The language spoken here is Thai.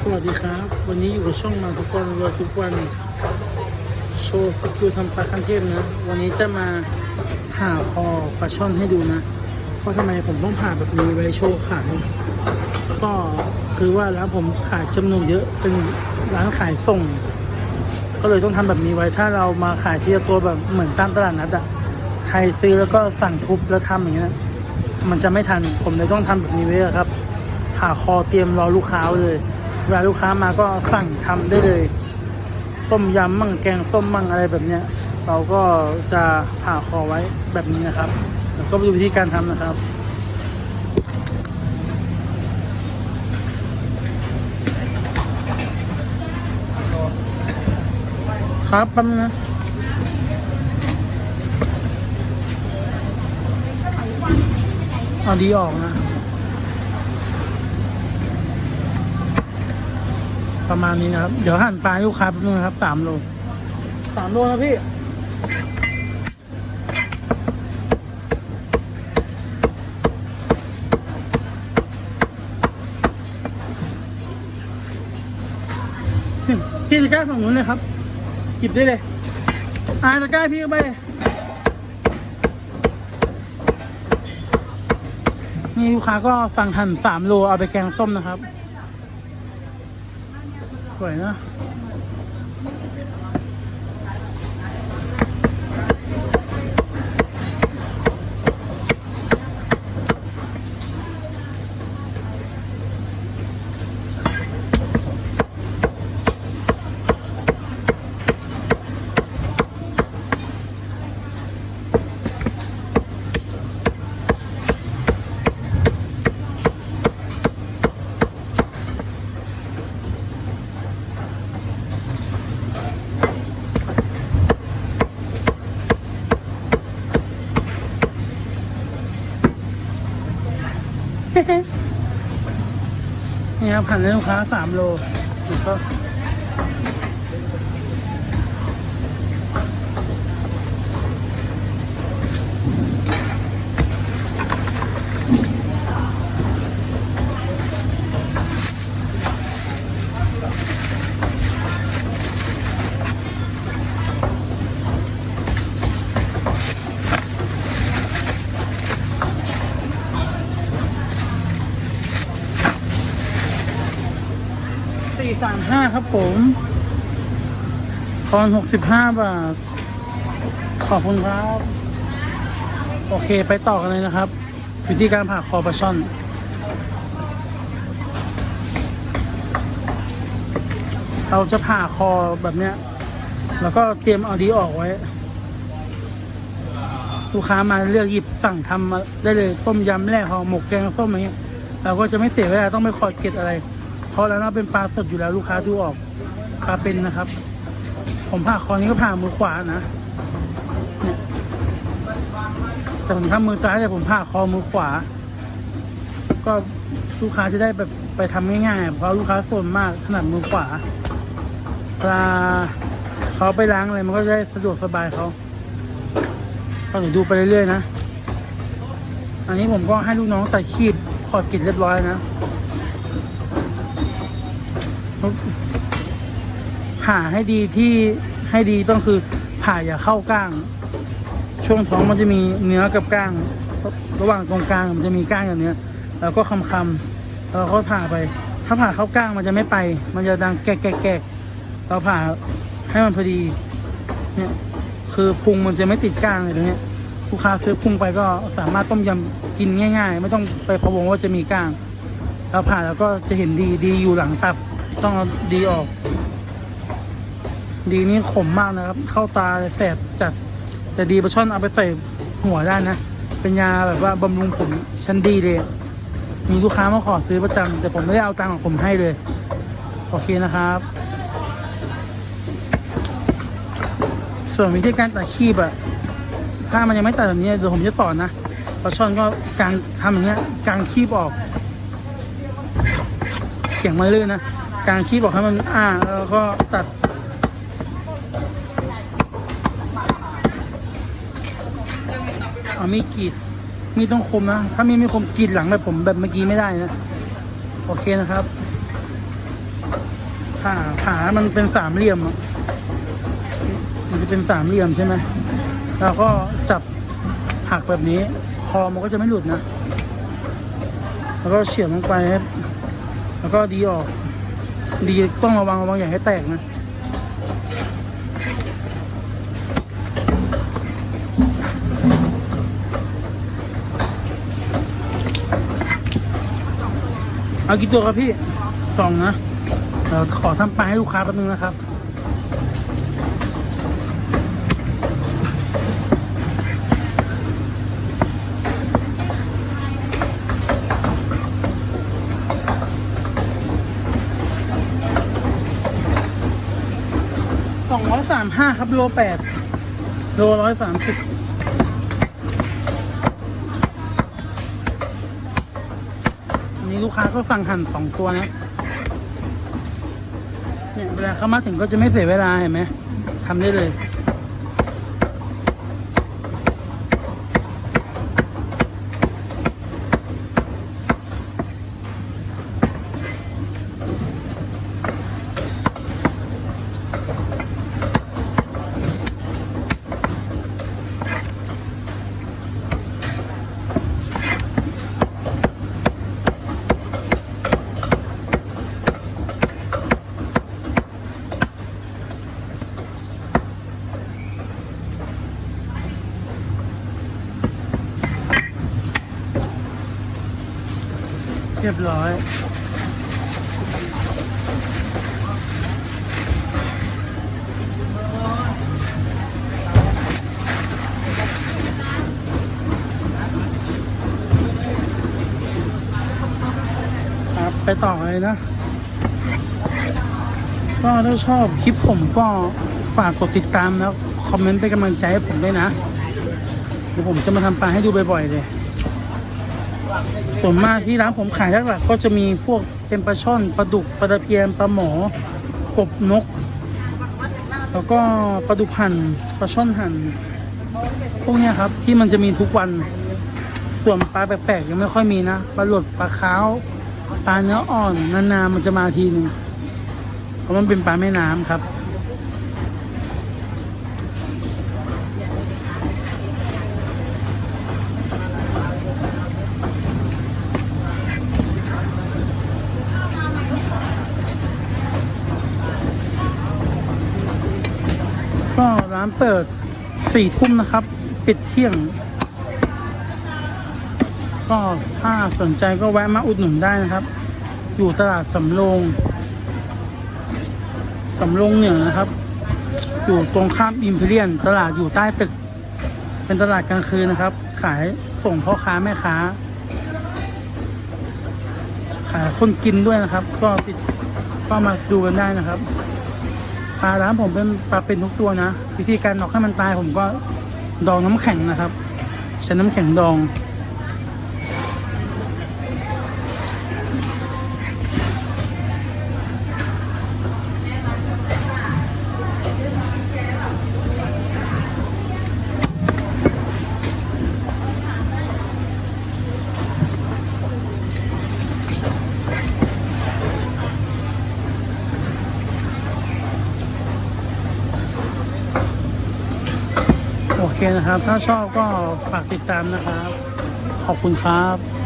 สวัสดีครับ วันนี้อยู่กับช่องมาทุกวันรวยทุกวัน โชว์สกิลทำปลาคันเทพนะ วันนี้จะมาผ่าคอปลาช่อนให้ดูนะเพราะทำไมผมต้องผ่าแบบนี้ไว้โชว์ขาย ก็คือว่าร้านผมขายจำนวนเยอะเป็นร้านขายส่ง ก็เลยต้องทำแบบนี้ไว้ถ้าเรามาขายที่ตัวแบบเหมือนตามตลาดนัดอะใครซื้อแล้วก็สั่งทุบแล้วทำอย่างเงี้ยมันจะไม่ทันผมเลยต้องทำแบบนี้ไว้ครับ ผ่าคอเตรียมรอลูกค้าเลยเวลาลูกค้ามาก็สั่งทำได้เลย ต้มยำมั่งแกงส้มมั่งอะไรแบบเนี้ย เราก็จะผ่าคอไว้แบบนี้นะครับแล้วก็ไปดูวิธีการทำนะครับครับแป๊บนะเอาดีออกนะ ประมาณนี้นะครับ เดี๋ยวหั่นปลาให้ลูกค้าแป๊บนึงนะครับสามโลสามโลนะพี่พี่ตะกร้าฝั่งนู้นเลยครับ หยิบได้เลยอ่าตะกร้าพี่ก็ไปเลยนี่ลูกค้าก็สั่งหั่นสามโลเอาไปแกงส้มนะครับ สวย นะนี่ครับหั่นให้ลูกค้าสามโลแล้วก็ สามห้าครับผมตอนหกสิบห้าบาท ขอบคุณครับ โอเคไปต่อกันเลยนะครับ วิธีการผ่าคอปลาช่อนเราจะผ่าคอแบบเนี้ย แล้วก็เตรียมเอาดีออกไว้ ลูกค้ามาเลือกหยิบสั่งทำมาได้เลยต้มยำแรกห่อหมกแกงส้มอะไรเงี้ยเราก็จะไม่เสียเวลาต้องไปคอยเก็บอะไร ราะแล้วนะเป็นปลาสดอยู่แล้วลูกค้าดูออกปลาเป็นนะครับ ผมผ่าคอนี้ก็ผ่ามือขวานะเนี่ยแต่ผมทำมือซ้ายแต่ผมผ่าคอมือขวา ก็ลูกค้าจะได้แบบไปทำง่ายๆเพราะลูกค้าส่วนมากถนัดมือขวาเวลาเขาไปล้างอะไรมันก็ได้สะดวกสบายเขาก็เดี๋ยวดูไปเรื่อยๆนะ อันนี้ผมก็ให้ลูกน้องตัดขีดขอดกิดเรียบร้อยนะ ผ่าให้ดีที่ให้ดีต้องคือผ่าอย่าเข้าก้าง ช่วงท้องมันจะมีเนื้อกับก้าง ระหว่างตรงกลางมันจะมีก้างกับเนื้อแล้วก็คำคำๆแล้วก็ผ่าไป ถ้าผ่าเข้าก้างมันจะไม่ไป มันจะดังแกะแกะแกะเราผ่าให้มันพอดี เนี่ยคือพุงมันจะไม่ติดก้างเลยตรงเนี้ยลูกค้าซื้อพุงไปก็สามารถต้มยำกินง่าย ๆ ไม่ต้องไปพะวงว่าจะมีก้าง เราผ่าแล้วก็จะเห็นดีดีอยู่หลังตับ ต้องเอาดีออก ดีนี้ขมมากนะครับ เข้าตาแสบจัด แต่ดีปลาช่อนเอาไปใส่หัวได้นะ เป็นยาแบบว่าบำรุงผมชั้นดีเลย มีลูกค้ามาขอซื้อประจำแต่ผมไม่ได้เอาตังค์ของผมให้เลย โอเคนะครับ ส่วนวิธีการตัดคีบอะถ้ามันยังไม่ตัดแบบนี้เดี๋ยวผมจะสอนนะปลาช่อนก็กางทำอย่างเงี้ยกางคีบออกเสียงมันลื่นนะ กางคีบออกให้มันอ้าแล้วก็ตัด เอามีดกรีดมีดต้องคมนะ ถ้ามีดไม่คมกรีดหลังแบบผมแบบเมื่อกี้ไม่ได้นะ โอเคนะครับผ่าผ่ามันเป็นสามเหลี่ยมมันจะเป็นสามเหลี่ยมใช่ไหมแล้วก็จับหักแบบนี้ คอมันก็จะไม่หลุดนะ แล้วก็เฉียบลงไปครับแล้วก็ดีออก ดีต้องระวังระวังอย่าให้แตกนะเอากี่ตัวครับพี่สองนะเดี๋ยวขอทำปลาให้ลูกค้าแป๊บนึงนะครับ ร้อยสามห้าครับโลแปดโลร้อยสามสิบอันนี้ลูกค้าก็สั่งหั่นสองตัวนะเนี่ยเวลาเขามาถึงก็จะไม่เสียเวลาเห็นไหมทำได้เลย ร้อยครับไปต่อเลยนะ ก็ถ้าชอบคลิปผมก็ฝากกดติดตามแล้ว คอมเมนต์เป็นกำลังใจให้ผมด้วยนะ เดี๋ยวผมจะมาทำปลาให้ดูบ่อยๆเลย ส่วนมากที่ร้านผมขายหลักๆก็จะมีพวกเป็นปลาช่อนปลาดุกปลาตะเพียนปลาหมอกบนก แล้วก็ปลาดุกหั่นปลาช่อนหั่นพวกนี้ครับที่มันจะมีทุกวัน ส่วนปลาแปลกๆยังไม่ค่อยมีนะปลาหลดปลาขาวปลาเนื้ออ่อนนานๆมันจะมาทีหนึ่งเพราะมันเป็นปลาแม่น้ำครับ ก็ ร้านเปิดสี่ทุ่มนะครับ ปิดเที่ยง ก็ถ้าสนใจก็แวะมาอุดหนุนได้นะครับ อยู่ตลาดสำโรงสำโรงเหนือนะครับ อยู่ตรงข้ามอิมพีเรียน ตลาดอยู่ใต้ตึก เป็นตลาดกลางคืนนะครับ ขายส่งพ่อค้าแม่ค้า ขายคนกินด้วยนะครับ ก็ติดก็มาดูกันได้นะครับ ปลาร้านผมเป็นปลาเป็นทุกตัวนะ วิธีการหนอกให้มันตายผมก็ดองน้ำแข็งนะครับ ใช้น้ำแข็งดอง เคนะครับ ถ้าชอบก็ฝากติดตามนะครับ ขอบคุณครับ